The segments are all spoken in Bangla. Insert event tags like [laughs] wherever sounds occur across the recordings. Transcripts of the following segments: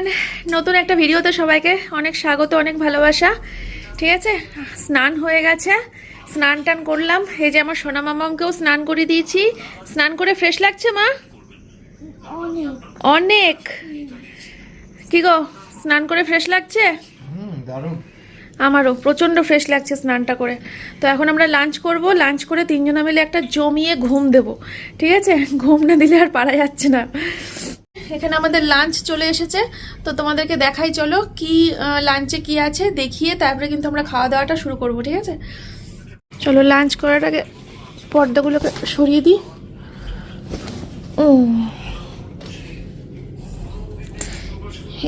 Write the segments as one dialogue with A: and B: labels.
A: এভরিওয়ান নতুন একটা ভিডিওতে সবাইকে অনেক স্বাগত অনেক ভালোবাসা। ঠিক আছে? স্নান হয়ে গেছে। স্নান টান করলাম। এই যে আমার সোনা মামাকেও স্নান করে দিয়েছি। স্নান করে ফ্রেশ লাগছে মা? অনেক। কি গো স্নান করে ফ্রেশ লাগছে? আমারও প্রচণ্ড ফ্রেশ লাগছে স্নানটা করে। তো এখন আমরা লাঞ্চ করব। লাঞ্চ করে তিনজনে মিলে একটা জমিয়ে ঘুম দেব। ঠিক আছে? ঘুম না দিলে আর পারা যাচ্ছে না। এখানে আমাদের লাঞ্চ চলে এসেছে, তো তোমাদেরকে দেখাই চলো কি লাঞ্চে কি আছে, দেখিয়ে তারপরে কিন্তু আমরা খাওয়া দাওয়াটা শুরু করব, ঠিক আছে? চলো লাঞ্চ করার আগে পর্দাগুলোকে সরিয়ে দিই। উম।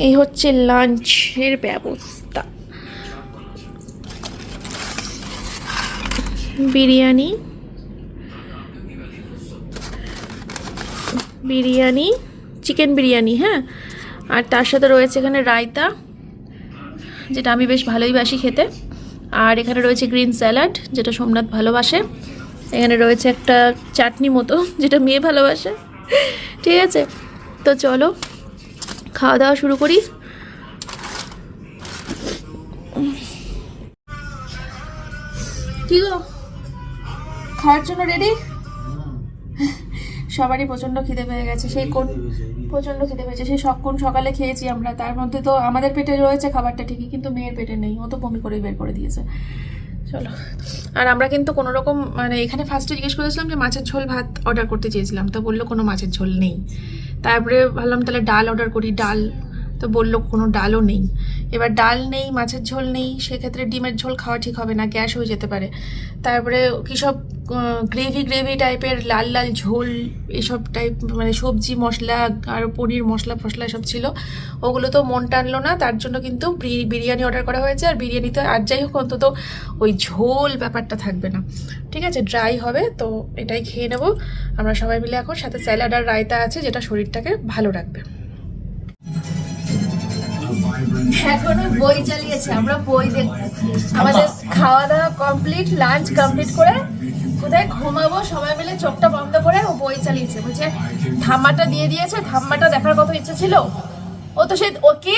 A: এই হচ্ছে লাঞ্চের ব্যবস্থা। বিরিয়ানি। বিরিয়ানি। চিকেন বিরিয়ানি হ্যাঁ? আর তার সাথে রয়েছে এখানে রায়তা, যেটা আমি বেশ ভালোই বাসি খেতে। আর এখানে রয়েছে গ্রিন স্যালাড, যেটা সোমনাথ ভালোবাসে। এখানে রয়েছে একটা চাটনি মতো, যেটা মেয়ে ভালোবাসে। ঠিক আছে? তো চলো, খাওয়া দাওয়া শুরু করি। কি গো? খাওয়ার জন্য রেডি সবারই প্রচণ্ড খিদে পেয়ে গেছে সেই কোন প্রচণ্ড খিদে পেয়েছে সেই সব কোন সকালে খেয়েছি আমরা তার মধ্যে তো আমাদের পেটে রয়েছে খাবারটা ঠিকই কিন্তু মেয়ের পেটে নেই ও তো বমি করেই বের করে দিয়েছে। চলো। আর আমরা কিন্তু কোনো রকম মানে এখানে ফার্স্টে জিজ্ঞেস করেছিলাম যে মাছের ঝোল ভাত অর্ডার করতে চেয়েছিলাম তো বলল কোনো মাছের ঝোল নেই। তারপরে ভাবলাম তাহলে ডাল অর্ডার করি ডাল তো বলল কোনো ডালও নেই। এবার ডাল নেই, মাছের ঝোল নেই, সেক্ষেত্রে ডিমের ঝোল খাওয়া ঠিক হবে না, গ্যাস হয়ে যেতে পারে। তারপরে কী সব গ্রেভি গ্রেভি টাইপের লাল লাল ঝোল, এসব টাইপ মানে সবজি, মশলা, আর পনির, মশলা, ফসলা এসব ছিল। ওগুলো তো মন টানলো না, তার জন্য কিন্তু বিরিয়ানি অর্ডার করা হয়েছে। আর বিরিয়ানিতে আর যাই হোক, অন্তত ওই ঝোল ব্যাপারটা থাকবে না। ঠিক আছে ড্রাই হবে, তো এটাই খেয়ে নেব। আমরা সবাই মিলে এখন সাথে স্যালাড আর রায়তা আছে, যেটা শরীরটাকে ভালো রাখবে। এখনও বই চালিয়েছে আমরা বই দেখব আমাদের খাওয়া দাওয়া কমপ্লিট লাঞ্চ কমপ্লিট করে কোথায় ঘুমাবো সবাই মিলে চোখটা বন্ধ করে ও বই চালিয়েছে। বলছে ধাম্মাটা দিয়ে দিয়েছে ধাম্মাটা দেখার কত ইচ্ছে ছিল? ও তো সেই ও কি?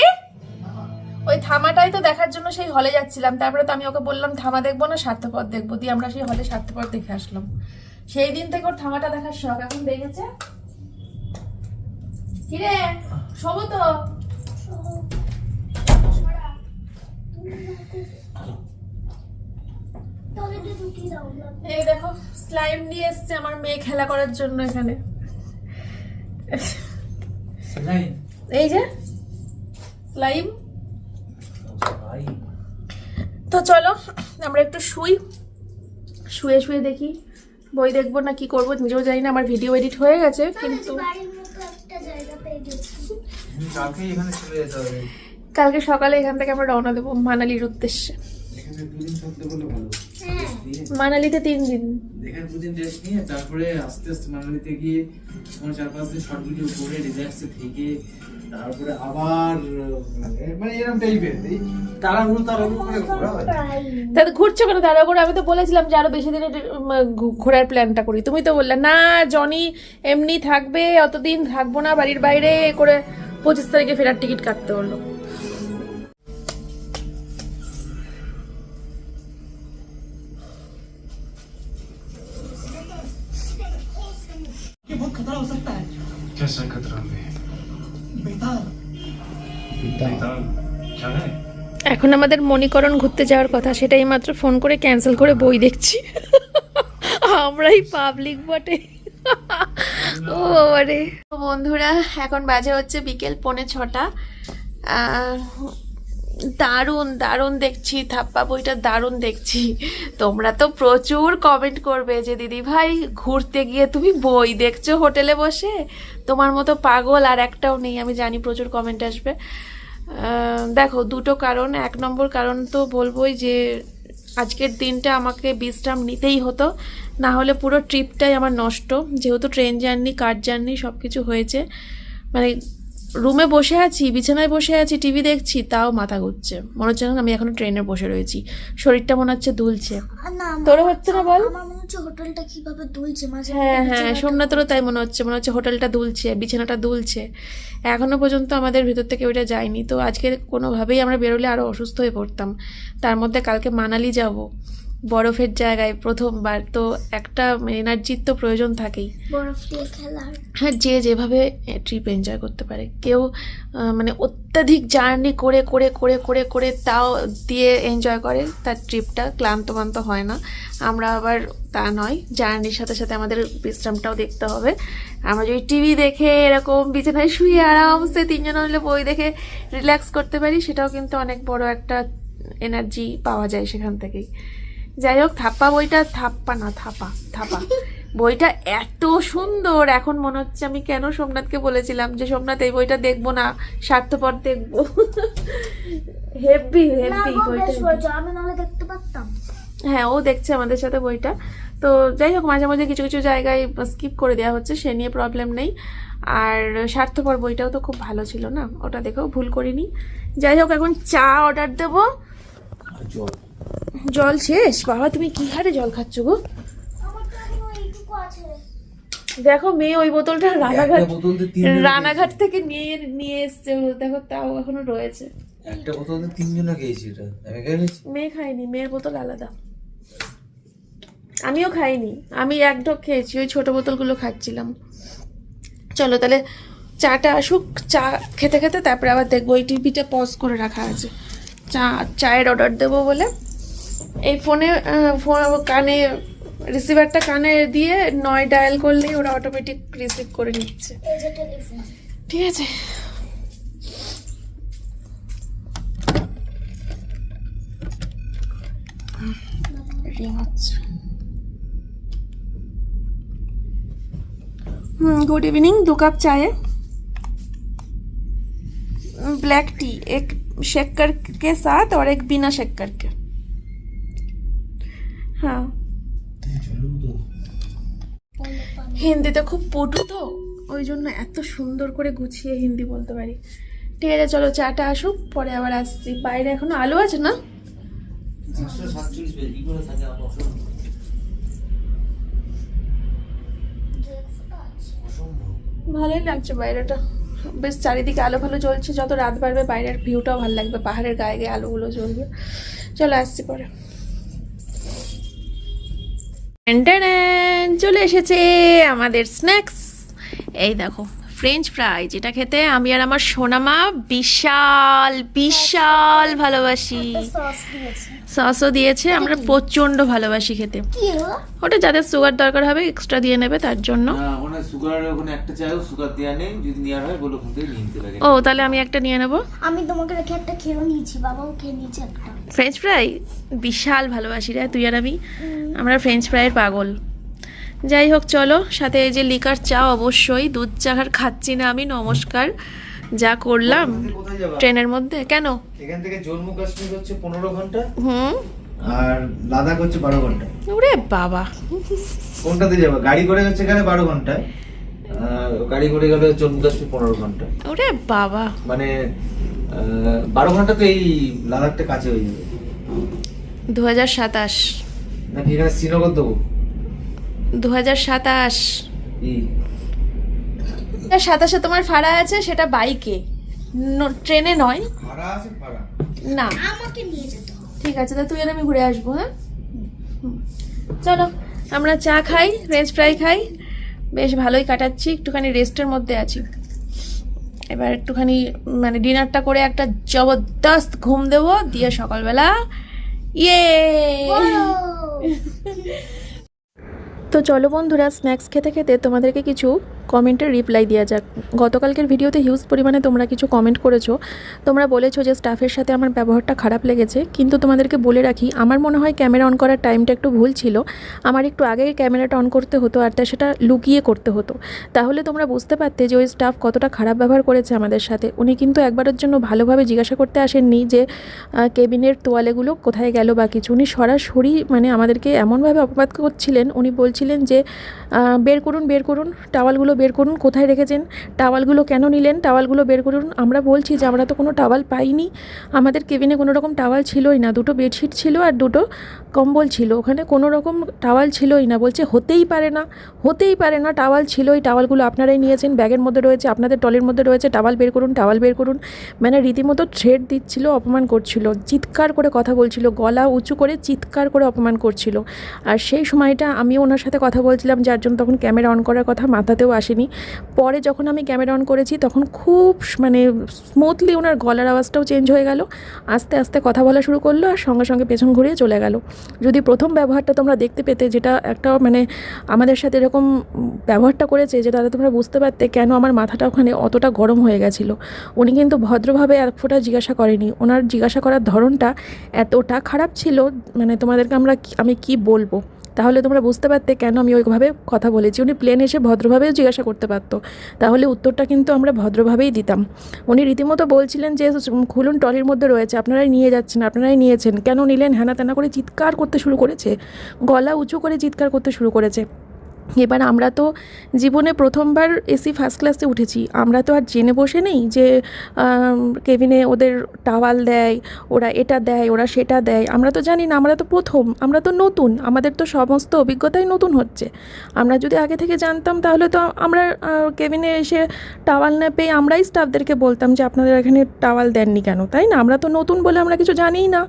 A: ওই থামাটাই তো দেখার জন্য সেই হলে যাচ্ছিলাম। তারপরে তো আমি ওকে বললাম থামা দেখব না স্বার্থপর দেখব? দিয়ে আমরা সেই হলে স্বার্থপর দেখে আসলাম। সেই দিন থেকে ওর থামাটা দেখার শখ এখন দেখেছে কিরে শোবো তো। এই দেখো স্লাইম নিয়ে এসছে আমার মেয়ে খেলা করার জন্য এখানে। এই যে স্লাইম তো চলো আমরা একটু শুই। শুয়ে শুয়ে দেখি বই দেখব না কি করব নিজেও জানি না আমার ভিডিও এডিট হয়ে গেছে কিন্তু
B: কালকে
A: সকালে এখান থেকে আমরা রওনা দেবো মানালির উদ্দেশ্যে।
B: এখানে দুদিন থাকতে বলে ভালো।
C: হ্যাঁ।
A: মানালিতে তিন দিন।
B: এখানে দুদিন রেস্ট নিয়ে তারপরে আস্তে আস্তে মানালিতে গিয়ে তোমার চার পাঁচ দিন শর্ট ভিডিও করে রিল্যাক্সে থেকে তারপরে আবার মানে এরকম টাইপের তাড়াহুড়ো তাড়াহুড়ো করে ঘোরা হয়।
A: তাহলে ঘুরছো কেন? আমি তো বলেছিলাম যে আরও বেশি দিনের ঘোরার প্ল্যানটা করি। তুমি তো বললে না জনি এমনি থাকবে অতদিন থাকব না বাড়ির বাইরে করে পঁচিশ তারিখে ফেরার টিকিট কাটতে হলো।
D: कैसा खतरा में बेताल क्या है
A: এখন আমাদের মণিকরণ ঘুরতে যাওয়ার কথা সেটাই মাত্র ফোন করে ক্যান্সেল করে বই দেখছি আমরাই পাবলিক বটে ও বাবারে বন্ধুরা এখন বাজে হচ্ছে বিকেল পৌনে ছটা আহ, দারুণ দারুণ দেখছি, থাপ্পা বইটা দারুণ দেখছি। তোমরা তো প্রচুর কমেন্ট করবে যে, দিদি ভাই, ঘুরতে গিয়ে তুমি বই দেখছ হোটেলে বসে? তোমার মতো পাগল আর একটাও নেই। আমি জানি প্রচুর কমেন্ট আসবে। দেখো, দুটো কারণ। এক নম্বর কারণ তো বলবোই যে, আজকের দিনটা আমাকে বিশ্রাম নিতেই হতো। না হলে পুরো ট্রিপটাই আমার নষ্ট। যেহেতু ট্রেন জার্নি কার জার্নি সব কিছু হয়েছে। মানে রুমে বসে আছি বিছানায় বসে আছি টিভি দেখছি তাও মাথা ঘুরছে। মনে হচ্ছে না আমি এখনও ট্রেনে বসে রয়েছি। শরীরটা মনে হচ্ছে দুলছে।
C: না
A: তোরও হচ্ছে না বল?
C: হোটেলটা কীভাবে দুলছে
A: হ্যাঁ হ্যাঁ সোমনাথেরও তাই মনে হচ্ছে মনে হচ্ছে হোটেলটা দুলছে বিছানাটা দুলছে। এখনও পর্যন্ত আমাদের ভিতর থেকে ওইটা যায়নি। তো আজকে কোনোভাবেই আমরা বেরোলে আরও অসুস্থ হয়ে পড়তাম। তার মধ্যে কালকে মানালি যাব। বরফের জায়গায় প্রথমবার তো একটা এনার্জির তো প্রয়োজন থাকেই।
C: বরফ দিয়ে খেলার
A: হ্যাঁ যে যেভাবে ট্রিপ এনজয় করতে পারে। কেউ মানে অত্যাধিক জার্নি করে করে করে করে করে তাও দিয়ে এনজয় করে তার ট্রিপটা ক্লান্ত মান্ত হয় না। আমরা আবার তা নয় জার্নির সাথে সাথে আমাদের বিশ্রামটাও দেখতে হবে। আমরা যদি টিভি দেখে এরকম বিছানায় শুয়ে আরামসে তিনজন হলে বই দেখে রিল্যাক্স করতে পারি সেটাও কিন্তু অনেক বড় একটা এনার্জি পাওয়া যায় সেখান থেকেই। যাই হোক থাপ্পা বইটা থাপ্পা না থাপা থাপা। বইটা এত সুন্দর এখন মনে হচ্ছে আমি কেন সোমনাথকে বলেছিলাম যে সোমনাথ এই বইটা দেখব না স্বার্থপর দেখব। হেভি হেভি বইটা
C: আমি নাহলে দেখতে পারতাম।
A: হ্যাঁ ও দেখছে আমাদের সাথে বইটা। তো যাই হোক মাঝে মাঝে কিছু কিছু জায়গায় স্কিপ করে দেওয়া হচ্ছে সে নিয়ে প্রবলেম নেই। আর স্বার্থপর বইটাও তো খুব ভালো ছিল না ওটা দেখেও ভুল করিনি। যাই হোক এখন চা অর্ডার দেবো।
B: জল।
A: জল শেষ? বাবা তুমি কি হারে জল খাচ্ছ গো? দেখো মেয়ে ওই বোতলটা রানাঘাট রানাঘাট থেকে নিয়ে নিয়ে এসছে দেখো তাও এখনও রয়েছে।
B: একটা বোতল তিনজনে খেয়েছি এটা। আমি খেয়েছি
A: মেয়ে খায়নি মেয়ের বোতল আলাদা। আমিও খাইনি। আমি এক ঢোক খেয়েছি ওই ছোট বোতলগুলো খাচ্ছিলাম। চলো তাহলে চাটা আসুক চা খেতে খেতে তারপরে আবার দেখব ওই টিভিটা পজ করে রাখা আছে। চা চায়ের অর্ডার দেবো বলে। এই ফোনে কানে রিসিভারটা কানে দিয়ে নয় ডায়াল করলেই ওরা অটোমেটিক রিসিভ করে নিচ্ছে। ঠিক আছে। হুম গুড ইভিনিং দু কাপ চায়ে। ব্ল্যাক টি এক टी एक शक्कर के साथ और एक बिना शक्कर के हाँ হিন্দিতে খুব পটু তো ওই জন্য এত সুন্দর করে গুছিয়ে হিন্দি বলতে পারি ঠিক আছে চলো চাটা আসুক পরে আবার আসছি বাইরে এখনো আলো আছে না
B: পাঁচশো সাতচল্লিশ পেজ কি করে থাকে আমার অসম্ভব অসম্ভব
A: ভালোই লাগছে বাইরেটা বেশ চারিদিকে আলো ভালো জ্বলছে, যত রাত বাড়বে বাইরের ভিউটাও ভালো লাগবে, পাহাড়ের গায়ে গায়ে আলোগুলো জ্বলবে। চলো আসছি পরে। চলে এসেছে আমাদের স্ন্যাক্স এই দেখো ফ্রেঞ্চ ফ্রাই যেটা খেতে আমি আর আমার সোনামা বিশাল বিশাল ভালোবাসি। সসও দিয়েছে। আমরা প্রচণ্ড ভালোবাসি খেতে। ওটা যাদের সুগার দরকার হবে এক্সট্রা দিয়ে নেবে তার জন্য।
B: না ওখানে সুগার ওখানে একটা চাইও সুগার দেওয়া নেই যদি নেওয়ার হয় বলে ওখান থেকে নিয়ে নিতে লাগে।
A: ও তাহলে আমি একটা নিয়ে নেব।
C: আমি তোমাকে রেখে একটা খেয়েও নিয়েছি বাবাও খেয়ে নিয়েছে একটা।
A: ফ্রেঞ্চ ফ্রাই বিশাল ভালোবাসি রে তুই আর আমি। আমরা ফ্রেঞ্চ ফ্রাইয়ের পাগল। যাই হোক চলো। সাথে এই যে লিকার চা অবশ্যই। দুধ চা আর খাচ্ছি না আমি নমস্কার। যা করলাম ট্রেনের মধ্যে। কেন?
B: এখান থেকে জম্মু কাশ্মীর হচ্ছে পনেরো ঘণ্টা।
A: হুম।
B: আর লাদাখ হচ্ছে বারো ঘণ্টা।
A: ওরে বাবা।
B: কোনটাতে যাবা? গাড়ি করে হচ্ছে এখানে বারো ঘন্টায় আর গাড়ি করে গেলে জম্মু কাশ্মীর পনেরো ঘণ্টা।
A: ওরে বাবা।
B: মানে বারো ঘণ্টা তো এই লাদাখটা কাছে হয়ে যাবে।
A: দু হাজার সাতাশ।
B: নাকি এখানে শ্রীনগর দেবো?
A: দু হাজার সাতাশ সাতাশে তোমার ভাড়া আছে সেটা বাইকে। ট্রেনে নয়।
B: ভাড়া আছে ভাড়া।
A: না।
C: আমাকে নিয়ে যেতে
A: ঠিক আছে তা তুই আর আমি ঘুরে আসব হ্যাঁ? চলো আমরা চা খাই ভেজ ফ্রাই খাই। বেশ ভালোই কাটাচ্ছি একটুখানি রেস্টের মধ্যে আছি। এবার একটুখানি মানে ডিনারটা করে একটা জবরদস্ত ঘুম দেবো দিয়ে সকালবেলা ইয়ে! [laughs] তো চলো বন্ধুরা স্ন্যাক্স খেতে খেতে তোমাদেরকে কিছু কমেন্টের রিপ্লাই দেওয়া যাক। গতকালকের ভিডিওতে হিউজ পরিমাণে তোমরা কিছু কমেন্ট করেছ। তোমরা বলেছ যে স্টাফের সাথে আমার ব্যবহারটা খারাপ লেগেছে, কিন্তু তোমাদেরকে বলে রাখি, আমার মনে হয় ক্যামেরা অন করার টাইমটা একটু ভুল ছিল। আমার একটু আগেই ক্যামেরাটা অন করতে হতো আর তা সেটা লুকিয়ে করতে হতো। তাহলে তোমরা বুঝতে পারতে যে ওই স্টাফ কতটা খারাপ ব্যবহার করেছে আমাদের সাথে। উনি কিন্তু একবারের জন্য ভালোভাবে জিজ্ঞাসা করতে আসেননি যে কেবিনের তোয়ালেগুলো কোথায় গেল বা কিছু। উনি সরাসরি মানে আমাদেরকে এমনভাবে অপবাদ করছিলেন, উনি বলছিলেন যে বের করুন বের করুন টাওয়ালগুলো বের করুন, কোথায় রেখেছেন, টাওয়ালগুলো কেন নিলেন, টাওয়ালগুলো বের করুন। আমরা বলছি যে আমরা তো কোনো টাওয়াল পাইনি, আমাদের কেবিনে কোনো রকম টাওয়াল ছিলই না, দুটো বেডশিট ছিল আর দুটো কম্বল ছিল, ওখানে কোনো রকম টাওয়াল ছিলই না, বলছে হতেই পারে না, হতেই পারে না, টাওয়াল ছিল ওই টাওয়ালগুলো আপনারাই নিয়েছেন, ব্যাগের মধ্যে রয়েছে, আপনাদের টলের মধ্যে রয়েছে, টাওয়াল বের করুন, টাওয়াল বের করুন। মানে রীতিমতো থ্রেড দিচ্ছিল, অপমান করছিল, চিৎকার করে কথা বলছিল, গলা উঁচু করে চিৎকার করে অপমান করছিল। আর সেই সময়টা আমিও ওনার সাথে কথা বলছিলাম, যার জন্য তখন ক্যামেরা অন করার কথা, মাথাতেও আসেনি। পরে যখন আমি ক্যামেরা অন করেছি, তখন খুব মানে স্মুথলি ওনার গলার আওয়াজটাও চেঞ্জ হয়ে গেল। আস্তে আস্তে কথা বলা শুরু করল আর সঙ্গে সঙ্গে পেছন ঘুরিয়ে চলে গেল। যদি প্রথম ব্যবহারটা তোমরা দেখতে পেতে, যেটা একটা মানে আমাদের সাথে এরকম ব্যবহারটা করেছে যে, তাহলে তোমরা বুঝতে পারতে কেন আমার মাথাটা ওখানে অতটা গরম হয়ে গেছিল। উনি কিন্তু ভদ্রভাবে এক ফোঁটা জিজ্ঞাসা করেনি। ওনার জিজ্ঞাসা করার ধরনটা এতটা খারাপ ছিল মানে তোমাদেরকে আমরা আমি কি বলব? তাহলে তোমরা বুঝতে পারতে কেন আমি ওইভাবে কথা বলেছি। উনি প্লেন এসে ভদ্রভাবেও জিজ্ঞাসা করতে পারতো। তাহলে উত্তরটা কিন্তু আমরা ভদ্রভাবেই দিতাম। উনি রীতিমতো বলছিলেন যে খুলুন টলির মধ্যে রয়েছে, আপনারাই নিয়ে যাচ্ছেন, আপনারাই নিয়েছেন। কেন নিলেন? হ্যানা ত্যানা করে চিৎকার করতে শুরু করেছে। গলা উঁচু করে চিৎকার করতে শুরু করেছে। এবার আমরা তো জীবনে প্রথমবার এসি ফার্স্ট ক্লাসে উঠেছি। আমরা তো আর জেনে বসে নেই যে কেবিনে ওদের টাওয়াল দেয়, ওরা এটা দেয়, ওরা সেটা দেয়। আমরা তো জানি না, আমরা তো প্রথম, আমরা তো নতুন, আমাদের তো সমস্ত অভিজ্ঞতাই নতুন হচ্ছে। আমরা যদি আগে থেকে জানতাম তাহলে তো আমরা কেবিনে এসে টাওয়াল না পেয়ে আমরাই স্টাফদেরকে বলতাম যে, আপনাদের এখানে টাওয়াল দেননি কেন? তাই না? আমরা তো নতুন বলে আমরা কিছু জানিই না।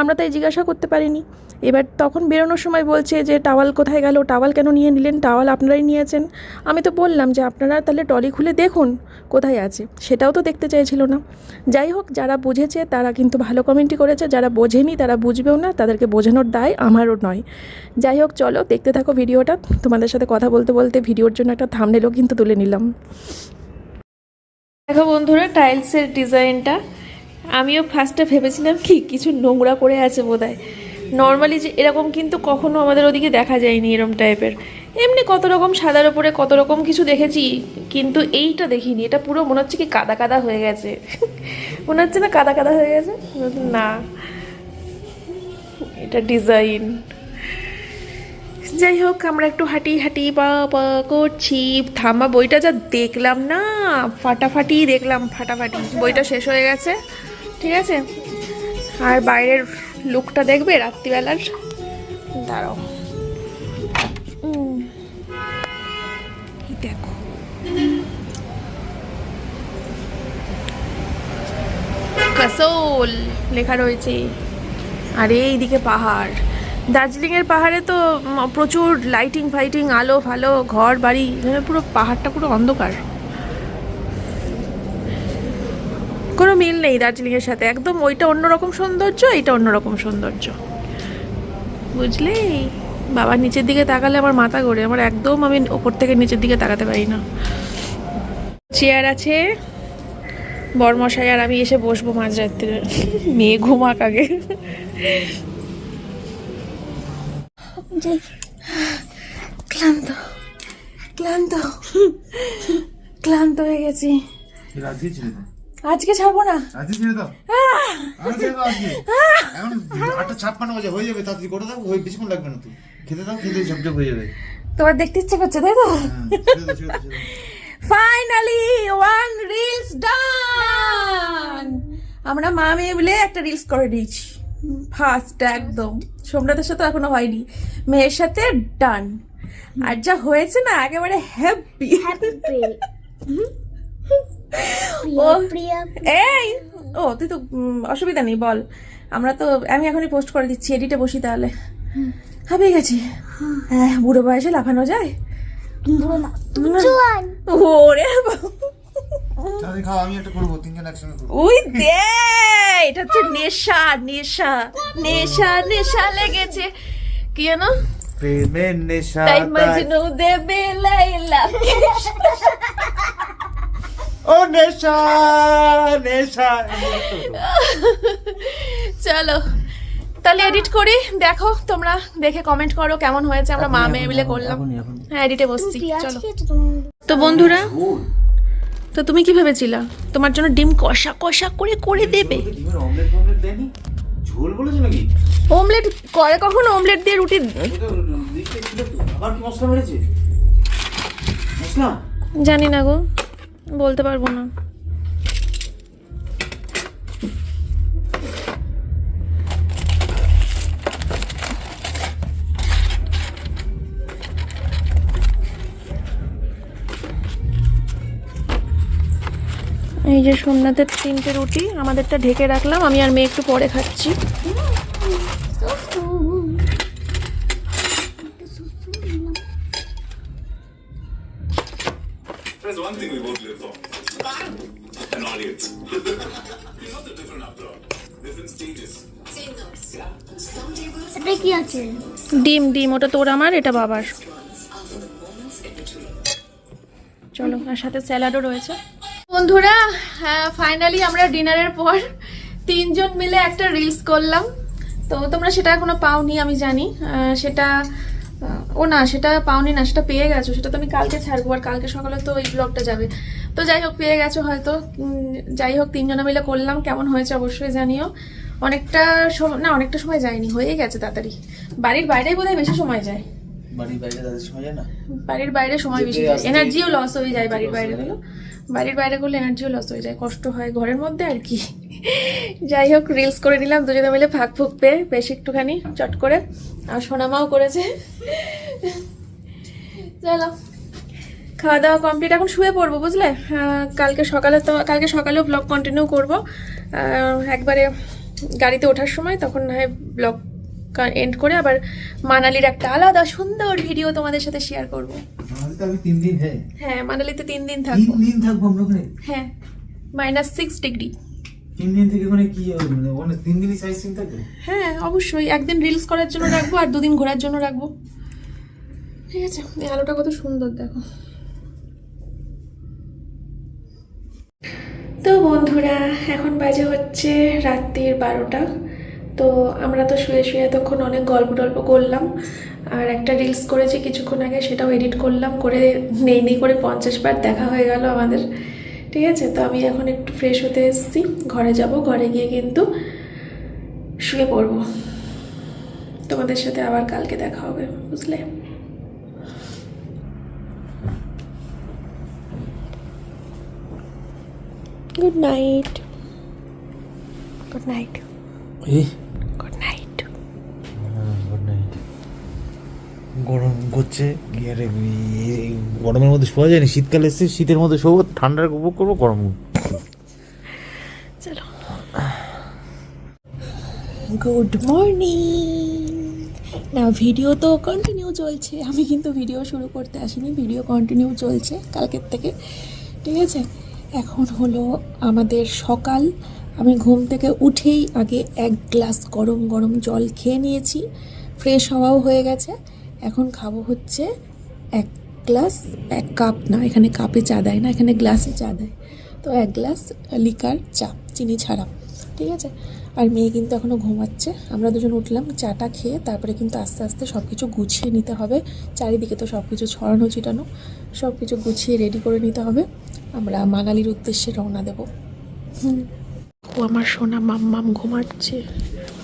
A: আমরা তাই জিজ্ঞাসা করতে পারিনি। এবার তখন বেরোনোর সময় বলছে যে, টাওয়াল কোথায় গেল? টাওয়াল কেন নিয়ে নিলেন? টাওয়াল আপনারাই নিয়েছেন। আমি তো বললাম যে, আপনারা তাহলে টলি খুলে দেখুন কোথায় আছে। সেটাও তো দেখতে চাইছিল না। যাই হোক, যারা বুঝেছে তারা কিন্তু ভালো কমেন্টই করেছে। যারা বোঝেনি তারা বুঝবেও না, তাদেরকে বোঝানোর দায় আমারও নয়। যাই হোক, চলো দেখতে থাকো ভিডিওটা। তোমাদের সাথে কথা বলতে বলতে ভিডিওর জন্য একটা থামনেলও কিন্তু তুলে নিলাম। দেখো বন্ধুরা টাইলসের ডিজাইনটা আমিও ফার্স্টে ভেবেছিলাম কি, কিছু নোংরা পড়ে আছে বোধহয়। নর্মালি যে এরকম কিন্তু কখনো আমাদের ওদিকে দেখা যায়নি এরকম টাইপের এমনি কত রকম সাদার উপরে কত রকম কিছু দেখেছি, কিন্তু এইটা দেখিনি। এটা পুরো মনে হচ্ছে কি কাদা কাদা হয়ে গেছে। [laughs] মনে হচ্ছে না কাদা কাদা হয়ে গেছে? না। এটা ডিজাইন যাই হোক, আমরা একটু হাঁটি হাঁটি পা করছি। থামা বইটা যা দেখলাম না, ফাটাফাটি দেখলাম, ফাটাফাটি। বইটা শেষ হয়ে গেছে। ঠিক আছে? আর বাইরের লুকটা দেখবে রাত্রিবেলার? দাঁড়াও। দেখো। কাসোল লেখা রয়েছে। আর এইদিকে পাহাড়। দার্জিলিংয়ের পাহাড়ে তো প্রচুর লাইটিং ফাইটিং আলো ফালো ঘর বাড়ি পুরো পাহাড়টা পুরো অন্ধকার। কোনো মিল নেই দার্জিলিংয়ের সাথে। একদম ওইটা অন্যরকম সৌন্দর্য এইটা অন্যরকম সৌন্দর্য। বুঝলি বাবা নিচের দিকে তাকালে আমার মাথা ঘোরে। আমার একদম আমি ওপর থেকে নিচের দিকে তাকাতে পারি না। চেয়ার আছে। বরমশাই আর আমি এসে বসবো মাঝরাত্রিরে মেয়ে ঘুমাক আগে। ক্লান্ত। ক্লান্ত। ক্লান্ত হয়ে গেছি।
B: আজকে
A: ছাড়বো না।
B: আজকে ছিল তো আজকে ছিল তো আজকে। এখন আটটা ছাপ্পান্ন বাজে হয়ে যাবে তাড়াতাড়ি করে দাও হয়ে বেশিক্ষণ লাগবে না তো। খেতে দাও খেতে ঝপঝপ হয়ে যাবে।
A: তোমার দেখতে ইচ্ছে করছে তাই তো?
B: ছেড়ে দাও, ছেড়ে দাও, ছেড়ে দাও।
A: ফাইনালি ওয়ান রিলস ডান আমরা মা মেয়ে মিলে একটা রিলস করে দিয়েছি। ফার্স্ট একদম। সোমনাথের সাথে এখনও হয়নি। মেয়ের সাথে ডান আর যা হয়েছে না একেবারে হ্যাপি
C: হ্যাপি [laughs]
A: ও। এই ও তুই তো অসুবিধা নেই বল। আমরা তো আমি এখনই পোস্ট করে দিচ্ছি এডিটে বসি তাহলে। হাবিয়ে গেছি। হ্যাঁ বুড়ো বয়সে লাফানো যায়? ওরে উই দে এটা হচ্ছে নেশা নেশা নেশা নেশা লেগেছে। কি জানো?
B: প্রেমের নেশা
A: তাই মজনু দেবে লাইলা। [laughs]
B: ও নেশা নেশা।
A: চলো তাহলে এডিট করি দেখো তোমরা দেখে কমেন্ট করো কেমন হয়েছে আমরা মা মেয়ে মিলে করলাম। হ্যাঁ এডিটে বসছি চলো।
C: তুমি
A: তো বন্ধুরা তো তুমি কি ভেবেছিলা? তোমার জন্য ডিম কষা কষা করে করে দেবে?
B: অমলেট ফমলেট দেয়নি? ঝোল বলেছে নাকি?
A: অমলেট করে কখনো? অমলেট দিয়ে রুটি জানি না গো। বলতে পারব না। এই যে সোমনাথের তিনটে রুটি, আমাদেরটা ঢেকে রাখলাম, আমি আর মেয়ে একটু পরে খাচ্ছি। ডিম ডিম, ওটা তোর আমার, এটা বাবার। চলো, আর সাথে স্যালাডও রয়েছে। বন্ধুরা ফাইনালি আমরা ডিনারের পর তিনজন মিলে একটা রিলস করলাম। তো তোমরা সেটা এখনও পাওনি, আমি জানি। সেটা ও না, সেটা পাওনি না, সেটা পেয়ে গেছো। সেটা তো আমি কালকে ছাড়বো, আর কালকে সকালে তো ওই ব্লগটা যাবে। তো যাই হোক, পেয়ে গেছো হয়তো। যাই হোক, তিনজনে মিলে করলাম, কেমন হয়েছে অবশ্যই জানিও। অনেকটা সময় না অনেকটা সময় যায়নি হয়ে গেছে তাড়াতাড়ি। বাড়ির বাইরেই বোধহয় বেশি সময় যায়।
B: বাড়ির বাইরে তাদের সময় যায় না?
A: বাড়ির বাইরে সময় বেশি যায়। এনার্জিও লস হয়ে যায় বাড়ির বাইরে গুলো বাড়ির বাইরে করলে এনার্জিও লস হয়ে যায়। কষ্ট হয় ঘরের মধ্যে আর কি। যাই হোক রিলস করে নিলাম দুজনে মিলে ফাঁক ফুক পেয়ে বেশ একটুখানি চট করে। আর সোনামাও করেছে। চলো খাওয়া দাওয়া কমপ্লিট এখন শুয়ে পড়ব বুঝলে? কালকে সকালে তো কালকে সকালেও ব্লগ কন্টিনিউ করব। একবারে গাড়িতে ওঠার সময় তখন না হয় ব্লগ এন্ড করে আবার মানালির একটা আলাদা সুন্দর ভিডিও তোমাদের সাথে শেয়ার করব।
B: হ্যাঁ।
A: হ্যাঁ মানালিতে তিন দিন
B: তিন
A: থাকব।
B: দিন থাকব আমরা ওখানে?
A: হ্যাঁ মাইনাস সিক্স ডিগ্রি
B: তিন দিন থেকে ওখানে কি মানে তিন দিনই সাইজ সিন থাকবে
A: হ্যাঁ অবশ্যই। একদিন রিলস করার জন্য রাখব আর দুদিন ঘোরার জন্য রাখব। ঠিক আছে এই আলোটা কত সুন্দর দেখো। তো বন্ধুরা, এখন বাজে হচ্ছে রাত্রির বারোটা। তো আমরা তো শুয়ে শুয়ে এতক্ষণ অনেক গল্প টল্প করলাম, আর একটা রিলস করেছি কিছুক্ষণ আগে, সেটাও এডিট করলাম, করে নেই নেই করে পঞ্চাশ বার দেখা হয়ে গেল আমাদের। ঠিক আছে? তো আমি এখন একটু ফ্রেশ হতে এসেছি, ঘরে যাব, ঘরে গিয়ে কিন্তু শুয়ে পড়ব। তোমাদের সাথে আবার কালকে দেখা হবে, বুঝলে? Good night good
B: night
A: good night
B: good night গরম করছে গিয়ে গরমের মধ্যে শোয়া যায়নি শীতকালে এসে শীতের মধ্যে শোবো ঠান্ডার উপভোগ করব গরম
A: চলো। গুড মর্নিং না ভিডিও তো কন্টিনিউ চলছে। আমি কিন্তু ভিডিও শুরু করতে আসিনি ভিডিও কন্টিনিউ চলছে কালকের থেকে। ঠিক আছে? এখন হলো আমাদের সকাল। আমি ঘুম থেকে উঠেই আগে এক গ্লাস গরম গরম জল খেয়ে নিয়েছি। ফ্রেশ হওয়াও হয়ে গেছে। এখন খাব হচ্ছে এক গ্লাস, এক কাপ না, এখানে কাপে চা দেয় না, এখানে গ্লাসে চা দেয়। তো এক গ্লাস লিকার চা, চিনি ছাড়া, ঠিক আছে? আর মেয়ে কিন্তু এখনও ঘুমাচ্ছে। আমরা দুজন উঠলাম, চাটা খেয়ে তারপরে কিন্তু আস্তে আস্তে সব কিছু গুছিয়ে নিতে হবে। চারিদিকে তো সব কিছু ছড়ানো ছিটানো সব কিছু গুছিয়ে রেডি করে নিতে হবে। আমরা মানালির উদ্দেশ্যে রওনা দেব। ও আমার সোনা মাম মাম ঘুমাচ্ছে।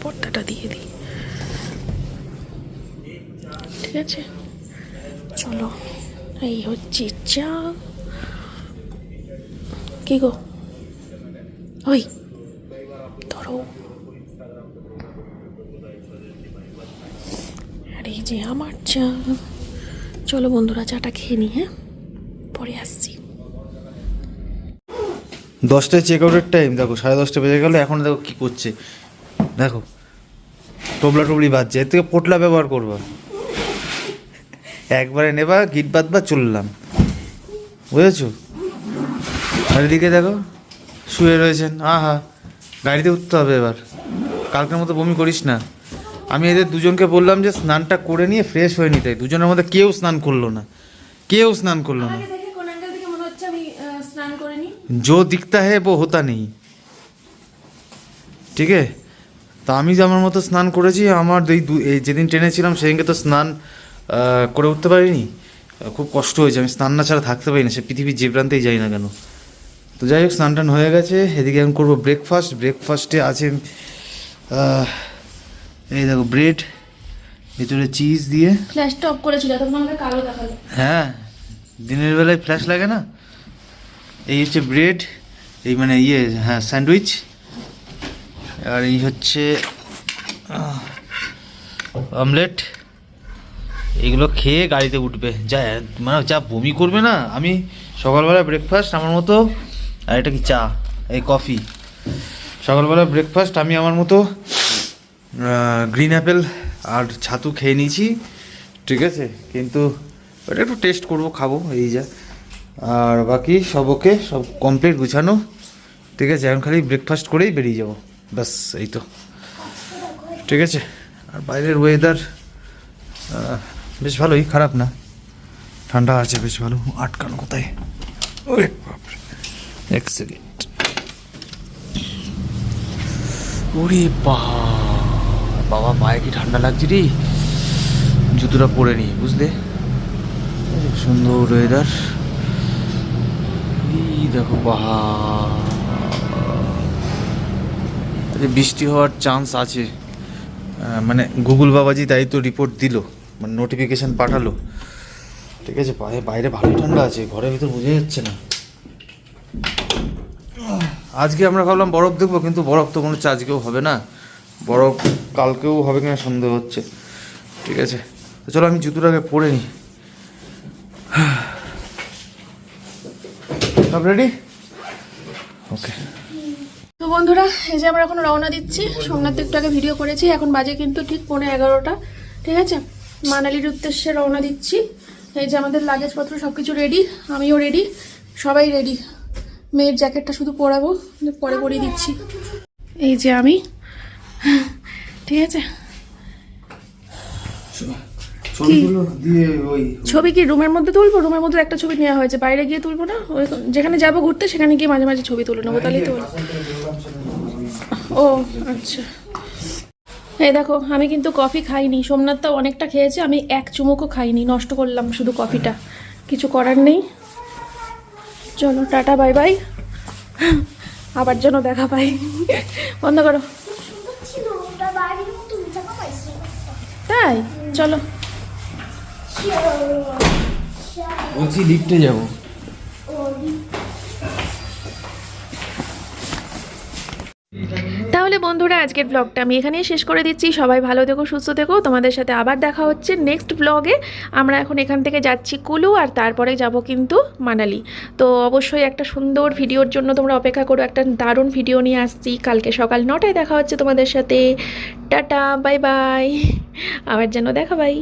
A: পর্দাটা দিয়ে দিই। ঠিক আছে? চলো। এই হচ্ছে চা। কি গো? ওই, ধরো। আর যে আমার চা। চলো বন্ধুরা, চাটা খেয়ে নি হ্যাঁ? পরে আসছি।
B: দশটায় চেক আউটের টাইম দেখো, সাড়ে দশটা বেজে গেলো, এখন দেখো কি করছে। দেখো, টবলা টবলি বাজছে, এর থেকে পোটলা ব্যবহার করবা। একবারে নেবা, গিট বাঁধবা, চললাম। বুঝেছ? আর এদিকে দেখো, শুয়ে রয়েছেন, আহা, গাড়িতে উঠতে হবে এবার। কালকের মতো বমি করিস না। আমি এদের দুজনকে বললাম যে স্নানটা করে নিয়ে ফ্রেশ হয়ে নিতে। দুজনের মধ্যে কেউ স্নান করল না। কেউ স্নান করল না
A: আমাকে দেখে কোন অ্যাঙ্গেল থেকে মনে হচ্ছে আমি আহ, স্নান করে নি
B: जो दिखता है वो होता नहीं ঠিক আছে তা আমি যে আমার মতো স্নান করেছি আমার এই দু এই যেদিন ট্রেনে ছিলাম সেদিনকে তো স্নান আহ, করে উঠতে পারিনি আহ, খুব কষ্ট হয়েছে আমি স্নান না ছাড়া থাকতে পারি না সে পৃথিবীর যে প্রান্তেই যাই না কেন তো যাই হোক স্নান টান হয়ে গেছে এদিকে আমি করবো ব্রেকফাস্ট ব্রেকফাস্টে আছে আহ, এই দেখো ব্রেড ভিতরে চিজ দিয়ে
A: ফ্ল্যাশটা অফ করেছিল তখন আমাকে কালো দেখালো
B: হ্যাঁ দিনের বেলায় ফ্ল্যাশ লাগে না এই হচ্ছে ব্রেড এই মানে ইয়ে হ্যাঁ স্যান্ডউইচ আর এই হচ্ছে অমলেট এগুলো খেয়ে গাড়িতে উঠবে। যা মানে যা বমি করবে না, আমি সকালবেলা ব্রেকফাস্ট আমার মতো, আর এটা কি চা? এই কফি সকালবেলা ব্রেকফাস্ট আমি আমার মতো গ্রিন অ্যাপেল আর ছাতু খেয়ে নিয়েছি, ঠিক আছে? কিন্তু ওটা একটু টেস্ট করব, খাব, এই যা। আর বাকি সব ওকে সব কমপ্লিট গুছানো। ঠিক আছে, এখন খালি ব্রেকফাস্ট করেই বেরিয়ে যাব। ব্যাস, এই তো। ঠিক আছে, আর বাইরের ওয়েদার বেশ ভালোই, খারাপ না। ঠান্ডা আছে, বেশ ভালো। আটকানো কোথায়? বাপরে এক সেকেন্ড ওরে বাবা, পায়ে কি ঠান্ডা লাগছে রে? জুতোটা পরে নি, বুঝলে? সুন্দর ওয়েদার দেখো পাহাড় বৃষ্টি হওয়ার চান্স আছে। মানে গুগল বাবাজি তাই তো রিপোর্ট দিল মানে নোটিফিকেশন পাঠালো। ঠিক আছে বাইরে ভালোই ঠান্ডা আছে, ঘরের ভিতর বোঝা যাচ্ছে না। আজকে আমরা ভাবলাম বরফ দেখব, কিন্তু বরফ তো মনে হচ্ছে আজকেও হবে না। বরফ কালকেও হবে কিনা সন্দেহ হচ্ছে। ঠিক আছে, তো চলো আমি জুতোটাকে পরে নিই। সব রেডি ওকে
A: তো বন্ধুরা এই যে আমরা এখন রওনা দিচ্ছি। সোমনাথ একটু আগে ভিডিও করেছি এখন বাজে কিন্তু ঠিক পৌনে এগারোটা। ঠিক আছে? মানালির উদ্দেশ্যে রওনা দিচ্ছি। এই যে আমাদের লাগেজপত্র সব কিছু রেডি আমিও রেডি সবাই রেডি মেয়ের জ্যাকেটটা শুধু পরাবো পরে পরিয়ে দিচ্ছি। এই যে আমি। ঠিক আছে?
B: ছবিগুলো দিয়ে ওই
A: ছবি কি রুমের মধ্যে তুলবো? রুমের মধ্যে একটা ছবি নেওয়া হয়েছে বাইরে গিয়ে তুলবো না? ওই যেখানে যাব ঘুরতে সেখানে গিয়ে মাঝে মাঝে ছবি তুলে নেব তাহলেই তো ও আচ্ছা। এই দেখো আমি কিন্তু কফি খাইনি। সোমনাথটাও অনেকটা খেয়েছে আমি এক চুমুকও খাইনি নষ্ট করলাম শুধু কফিটা। কিছু করার নেই। চলো টাটা বাই বাই। আবার যেন দেখা পাই। বন্ধ করো। তাই? চলো।
B: বলছি লিফটে যাব।
A: তাহলে বন্ধুরা, আজকের ব্লগটা আমি এখানেই শেষ করে দিচ্ছি। সবাই ভালো থেকো, সুস্থ থেকো। তোমাদের সাথে আবার দেখা হচ্ছে নেক্সট ব্লগে আমরা এখন এখান থেকে যাচ্ছি কুলু, আর তারপরে যাব কিন্তু মানালি। তো অবশ্যই একটা সুন্দর ভিডিওর জন্য তোমরা অপেক্ষা করো। একটা দারুণ ভিডিও নিয়ে আসছি। কালকে সকাল নটায় দেখা হচ্ছে তোমাদের সাথে। টাটা বাই বাই আবার যেন দেখা বাই